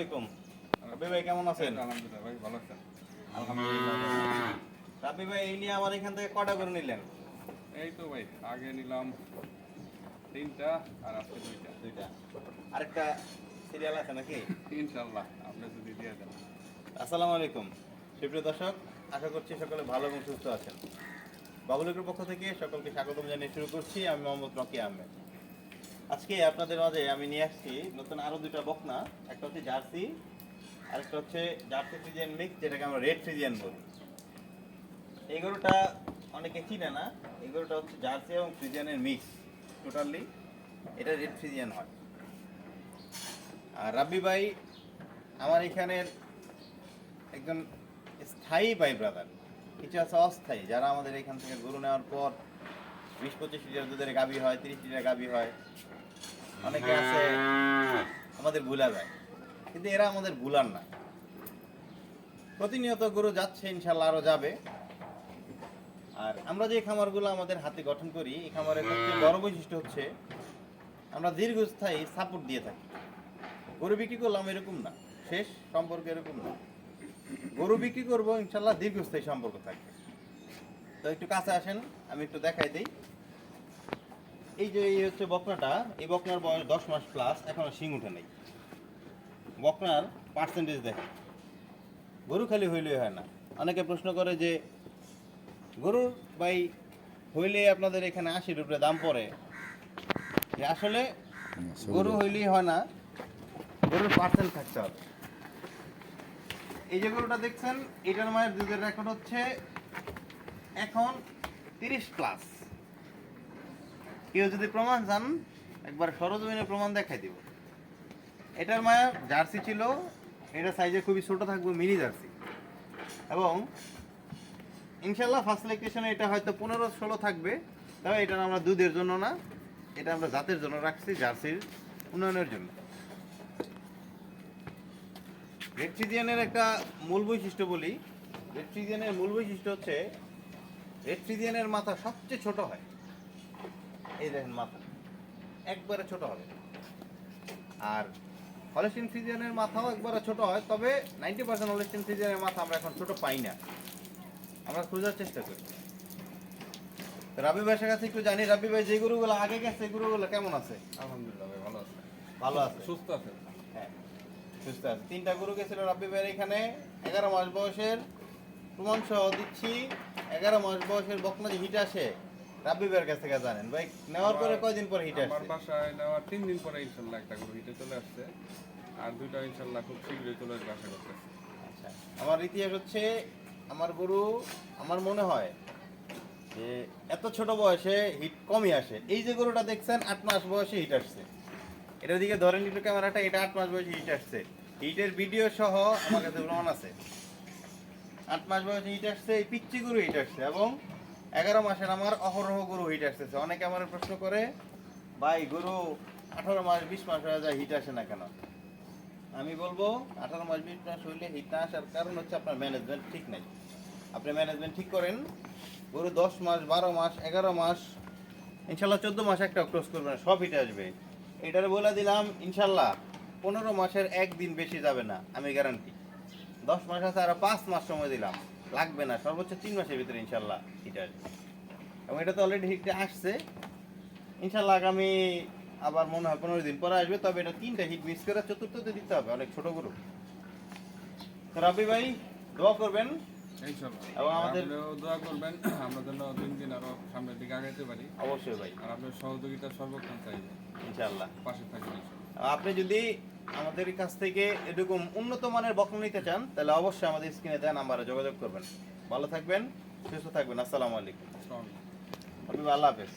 আলাইকুম। রাব্বি ভাই কেমন আছেন? আলহামদুলিল্লাহ ভাই ভালো আছেন? আলহামদুলিল্লাহ। রাব্বি ভাই এই নিয়ে আমার এখান থেকে কটা করে নিলেন? এই তো ভাই আগে নিলাম তিনটা আর আজকে দুইটা। দুইটা। আরেকটা সিরিয়াল আছে নাকি? ইনশাল্লাহ আপনি যদি দিয়ে দেন। আসসালামু আলাইকুম। সুপ্রিয় দর্শক আশা করছি সকলে ভালো এবং সুস্থ আছেন। বাবুলিকের পক্ষ থেকে সকলকে স্বাগতম জানিয়ে শুরু করছি আমি মোহাম্মদ রকি আহমেদ। আজকে আপনাদের মাঝে আমি নিয়ে আসছি নতুন আরও দুটা বকনা। একটা হচ্ছে জার্সি, আরেকটা হচ্ছে জার্সি ফ্রিজিয়ান মিক্স, যেটাকে আমরা রেড ফ্রিজিয়ান বলি। এই গরুটা অনেকে চিনে না, এই গরুটা হচ্ছে জার্সি এবং ফ্রিজিয়ানের মিক্স, টোটালি এটা রেড ফ্রিজিয়ান হয়। আর রাব্বি ভাই, আমার এখানের একজন স্থায়ী ভাই ব্রাদার কিছু আছে অস্থায়ী, যারা আমাদের এখান থেকে গরু নেওয়ার পর বিশ পঁচিশ লিটার দুধের গাবি হয়, তিরিশ লিটার গাবি হয়। অনেকে আছে, আমাদের ভুলা যায়। কিন্তু এরা আমাদের ভুলার না। প্রতিনিয়ত গরু যাচ্ছে, ইনশাল্লাহ আরও যাবে। আর আমরা যে খামারগুলো আমাদের হাতে গঠন করি, এই খামারের সবচেয়ে বড় বৈশিষ্ট্য হচ্ছে, আমরা দীর্ঘস্থায়ী সাপোর্ট দিয়ে থাকি। গরু বিক্রি করলাম এরকম না, শেষ সম্পর্ক এরকম না। গরু বিক্রি করব, ইনশাল্লাহ দীর্ঘস্থায়ী সম্পর্ক থাকবে। তো একটু কাছে আসেন, আমি একটু দেখাই দিই। এই যে এই হচ্ছে বকনাটা, এই বকনার বয়স দশ মাস প্লাস এখনও শিং উঠে নেই। বকনার পার্সেন্টেজ দেখেন। গরু খালি হইলেই হয় না। অনেকে প্রশ্ন করে যে, গরুর ভাই হইলে আপনাদের এখানে আশি রুপে দাম পড়ে। যে আসলে গরু হইলেই হয় না, গরুর পার্সেন্ট থাকতে হবে। এই যে গরুটা দেখছেন, এটার মায়ের দুধের রেকর্ড হচ্ছে এখন তিরিশ প্লাস কেউ যদি প্রমাণ চান, একবার সরজমিনে প্রমাণ দেখাই দিব। এটার মায়ের জার্সি ছিল, এটা সাইজে খুবই ছোট থাকবে, মিনি জার্সি। এবং ইনশাল্লাহ ফার্স্ট সিলেকশনে এটা হয়তো পনেরো ষোলো থাকবে, তবে এটা আমরা দুধের জন্য না, এটা আমরা জাতের জন্য রাখছি, জার্সির উন্নয়নের জন্য। রেড ফ্রিজিয়ানের একটা মূল বৈশিষ্ট্য বলি রেড ফ্রিজিয়ানের মূল বৈশিষ্ট্য হচ্ছে রেড ফ্রিজিয়ানের মাথা সবচেয়ে ছোট হয়। এই দেখেন মাথা। একবারে ছোট হবে। আর হলেস্টিন ফ্রিজিয়ানের মাথাও একবারে ছোট হয় তবে নাইনটি পার্সেন্ট হলেস্টিন ফ্রিজিয়ানের মাথা আমরা এখন ছোট পাই না। আমরা খোঁজার চেষ্টা করি। রাবি ভাইয়ের কাছে একটু জানি রাবি ভাই যে গরুগুলো আগে গেছে গরুগুলো কেমন আছে? আলহামদুলিল্লাহ ভাই ভালো আছে। ভালো আছে? সুস্থ আছে। হ্যাঁ সুস্থ আছে। তিনটা গরু গেছিল রাব্বি ভাইয়ের এখানে এগারো মাস বয়সের প্রমাণ সহ দিচ্ছি এগারো মাস বয়সের বকনা যে হিট আসে রাব্বি ভাইয়ের কাছ থেকে জানেন। ভাই নেওয়ার পরে কয়দিন পরে হিট আমার বাসায় নেওয়ার তিন দিন পরে ইনশাল্লাহ একটা হিটে চলে আসছে। আর দুইটা ইনশাল্লাহ খুব শীঘ্রই চলে আসবে আশা করতেছি। আচ্ছা। আমার ইতিহাস হচ্ছে আমার গরু আমার মনে হয় যে এত ছোট বয়সে হিট কমই আসে। এই যে গরুটা দেখছেন আট মাস বয়সে হিট আসছে। এটার দিকে ধরেন একটু ক্যামেরাটা এটা আট মাস বয়সে হিট আসছে। হিটের ভিডিও সহ আমার কাছে প্রমাণ আছে। আট মাস বয়সে হিট আসছে এই পিচ্ছি গরু হিট আসছে এবং এগারো মাসের আমার অহরহ গরু হিট আসতেছে। অনেকে আমার প্রশ্ন করে, ভাই, গরু আঠারো মাস, বিশ মাস হয়ে যায় হিট আসে না কেন? আমি বলব, আঠারো মাস, বিশ মাস হইলে হিট না আসার কারণ হচ্ছে আপনার ম্যানেজমেন্ট ঠিক নাই। আপনি ম্যানেজমেন্ট ঠিক করেন, গরু দশ মাস, বারো মাস, এগারো মাস, ইনশাল্লাহ চোদ্দ মাস একটা ক্রস করবেন, সব হিট আসবে। এটার বলে দিলাম, ইনশাল্লাহ পনেরো মাসের একদিন বেশি যাবে না, আমি গ্যারান্টি দশ মাস আছে আরও পাঁচ মাস সময় দিলাম। লাগবে না সর্বোচ্চ তিন মাসের ভিতরে ইনশাল্লাহ হিটে আসবে। এবং এটা তো অলরেডি হিটটা আসছে। ইনশাল্লাহ আগামী আবার মনে হয় পনেরো দিন পরে আসবে তবে এটা তিনটা হিট মিস করে চতুর্থতে দিতে হবে অনেক ছোট গরু তো রাবি ভাই দোয়া করবেন। এবং আমাদের- দোয়া করবেন আমরা যেন দিন দিন আরও সামনের দিকে আগাইতে পারি। অবশ্যই ভাই। আর আপনার সহযোগিতা সর্বক্ষণ চাইব। ইনশাল্লাহ। পাশে থাকবেন আপনি যদি আমাদের কাছ থেকে এরকম উন্নত মানের বক্র নিতে চান তাহলে অবশ্যই আমাদের স্ক্রিনে দেওয়া নাম্বারে যোগাযোগ করবেন। ভালো থাকবেন সুস্থ থাকবেন। আসসালামু আলাইকুম। আল্লাহ হাফেজ।